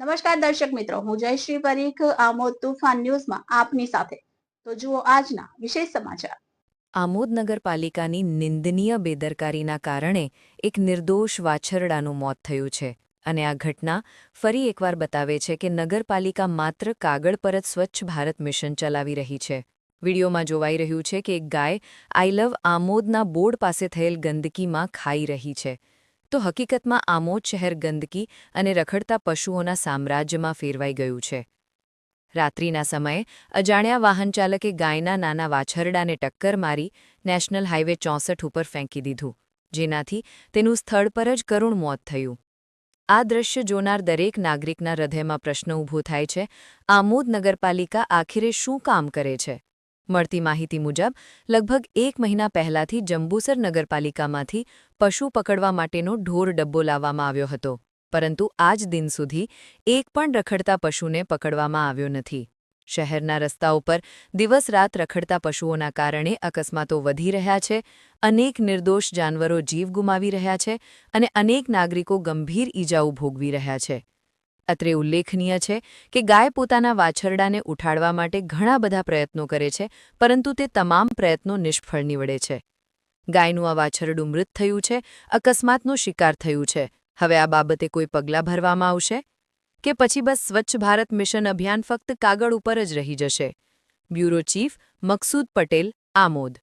નમસ્કાર દર્શક મિત્રો, હું જયશ્રી પરીખ, આમોદ તુફાન ન્યૂઝમાં આપની સાથે. તો જુઓ આજના વિશેષ સમાચાર. આમોદ નગરપાલિકાની નિંદનીય બેદરકારીના કારણે એક નિર્દોષ વાછરડાનું મોત થયું છે. અને આ ઘટના ફરી એકવાર બતાવે છે કે નગરપાલિકા માત્ર કાગળ પર જ સ્વચ્છ ભારત મિશન ચલાવી રહી છે. વિડીયોમાં જોવાઈ રહ્યું છે કે એક ગાય આઈ લવ આમોદના બોર્ડ પાસે થયેલ ગંદકીમાં ખાઈ રહી છે. તો હકીકતમાં આમોદ શહેર ગંદકી અને રખડતા પશુઓના સામ્રાજ્યમાં ફેરવાઈ ગયું છે. રાત્રિના સમયે અજાણ્યા વાહન ચાલકે ગાયના નાના વાછરડાને ટક્કર મારી નેશનલ હાઇવે ચોસઠ ઉપર ફેંકી દીધું, જેનાથી તેનું સ્થળ પર જ કરુણ મોત થયું. આ દ્રશ્ય જોનાર દરેક નાગરિકના હૃદયમાં પ્રશ્ન ઊભો થાય છે આમોદ નગરપાલિકા આખરે શું કામ કરે છે? મળતી માહિતી મુજબ, લગભગ એક મહિના પહેલાથી જંબુસર નગરપાલિકામાંથી પશુ પકડવા માટેનો ઢોર ડબ્બો લાવવામાં આવ્યો હતો, પરંતુ આજ દિન સુધી એક પણ રખડતા પશુને પકડવામાં આવ્યો નથી. શહેરના રસ્તાઓ પર દિવસ રાત રખડતા પશુઓના કારણે અકસ્માતો વધી રહ્યા છે, અનેક નિર્દોષ જાનવરો જીવ ગુમાવી રહ્યા છે અને અનેક નાગરિકો ગંભીર ઈજાઓ ભોગવી રહ્યા છે. અત્રે ઉલ્લેખનીય છે કે ગાય પોતાના વાછરડાને ઉઠાડવા માટે ઘણા બધા પ્રયત્નો કરે છે, પરંતુ તે તમામ પ્રયત્નો નિષ્ફળ નીવડે છે. ગાયનું આ વાછરડું મૃત થયું છે, અકસ્માતનો શિકાર થયું છે. હવે આ બાબતે કોઈ પગલાં ભરવામાં આવશે? કે પછી બસ સ્વચ્છ ભારત મિશન અભિયાન ફક્ત કાગળ ઉપર જ રહી જશે? Bureau chief Maqsood Patel, Amod.